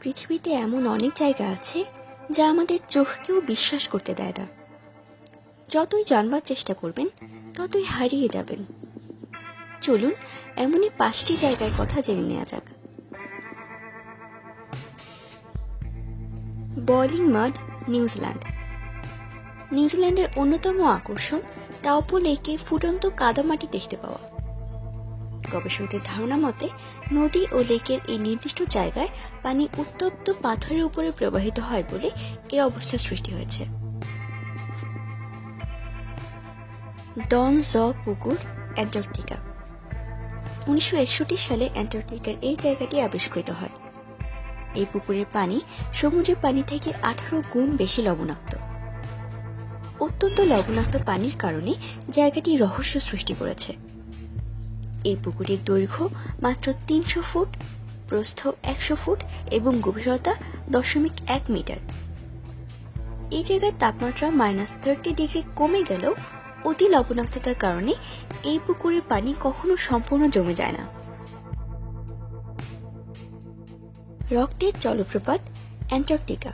পৃথিবীতে এমন অনেক জায়গা আছে যা আমাদের চোখকেও বিশ্বাস করতে দেয় না। যতই জানবার চেষ্টা করবেন, ততই হারিয়ে যাবেন। চলুন, এমনই পাঁচটি জায়গার কথা জেনে নেওয়া যাক। Boiling mud New Zealand. নিউজিল্যান্ডের অন্যতম আকর্ষণ টাওপো লেকে ফুটন্ত কাদামাটি দেখতে পাওয়া। গবেষকদের ধারণা মতে, নদী ও লেকের এই নির্দিষ্ট জায়গায় পানি উত্তপ্ত পাথরের উপরে প্রবাহিত হয় বলে এই অবস্থার সৃষ্টি হয়েছে। ডন জ পুকুর অ্যান্টার্কটিকা। উনিশশো সালে অ্যান্টার্কটিকার এই জায়গাটি আবিষ্কৃত হয়। এই পুকুরের পানি সমুদ্রের পানি থেকে আঠারো গুণ বেশি লবণাক্ত। অত্যন্ত লবণাক্ত পানির কারণে জায়গাটি রহস্য সৃষ্টি করেছে। এই পুকুরের দৈর্ঘ্য মাত্র তিনশো ফুট, প্রস্থ একশো ফুট এবং গভীরতা দশমিক এক মিটার। এই জায়গায় তাপমাত্রা মাইনাস থার্টি ডিগ্রি কমে গেলেও অতি লবণাক্ততার কারণে এই পুকুরের পানি কখনো সম্পূর্ণ জমে যায় না। রক্তের জলপ্রপাত অ্যান্টার্কটিকা।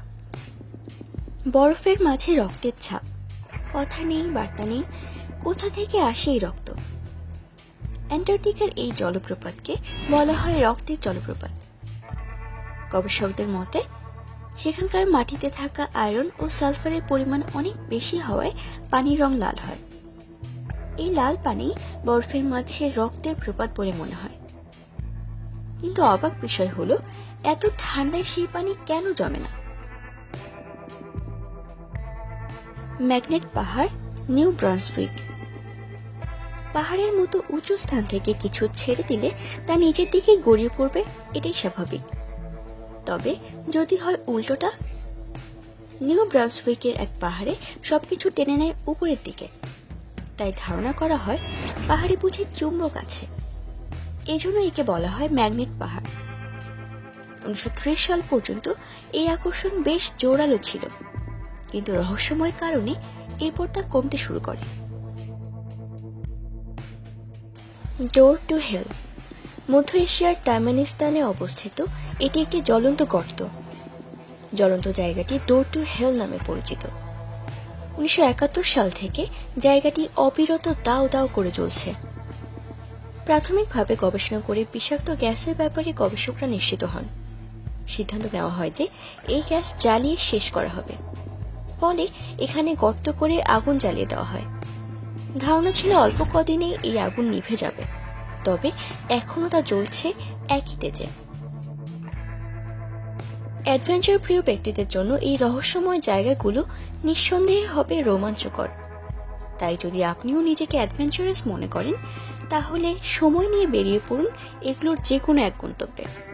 বরফের মাঝে রক্তের ছাপ। কথা নেই, বার্তা নেই। কোথা থেকে আসে এই রক্ত? অ্যান্টার্কটিকার এই জলপ্রপাতকে বলা হয় রক্তের জলপ্রপাত। গবেষকদের মতে, সেখানকার মাটিতে থাকা আয়রন ও সালফারের পরিমাণ অনেক বেশি হওয়ায় পানির রং লাল হয়। এই লাল পানি বরফের মাঝে রক্তের প্রপাত বলে মনে হয়। কিন্তু অবাক বিষয় হলো, এত ঠান্ডায় সেই পানি কেন জমে না? ম্যাগনেট পাহাড়, নিউ ব্রন্সউইক পাহাড়ের মতো উঁচু স্থান থেকে কিছু ছেড়ে দিলে তা নিচের দিকে গড়িয়ে পড়বে, এটাই স্বাভাবিক। তবে যদি হয় উল্টোটা? নিউ ব্রান্সউইকের এক পাহাড়ে সবকিছু টেনে নেয় উপরের দিকে। তাই ধারণা করা হয়, পাহাড়ে বুঝে চুম্বক আছে। এজন্য একে বলা হয় ম্যাগনেট পাহাড়। উনিশশো ত্রিশ সাল পর্যন্ত এই আকর্ষণ বেশ জোরালো ছিল। কিন্তু রহস্যময় কারণে এরপর তা কমতে শুরু করে। ডোর টু হেল মধ্য এশিয়ার টার্মেনিস্তানে অবস্থিত, এটি একটি জ্বলন্ত গর্ত। জ্বলন্ত জায়গাটি ডোর টু হেল নামে পরিচিত। উনিশশো একাত্তর সাল থেকে জায়গাটি অবিরত দাও দাও করে চলছে প্রাথমিকভাবে গবেষণা করে বিষাক্ত গ্যাসের ব্যাপারে গবেষকরা নিশ্চিত হন। সিদ্ধান্ত নেওয়া হয় যে এই গ্যাস জ্বালিয়ে শেষ করা হবে। ফলে এখানে গর্ত করে আগুন জ্বালিয়ে দেওয়া হয়। ধারণা ছিল অল্প কদিনেই এই আগুন নিভে যাবে। তবে এখনও তা জ্বলছে একই তেজে। অ্যাডভেঞ্চার প্রিয় ব্যক্তিদের জন্য এই রহস্যময় জায়গাগুলো নিঃসন্দেহে হবে রোমাঞ্চকর। তাই যদি আপনিও নিজেকে অ্যাডভেঞ্চারাস মনে করেন, তাহলে সময় নিয়ে বেরিয়ে পড়ুন এগুলোর যে কোনো এক গন্তব্যে।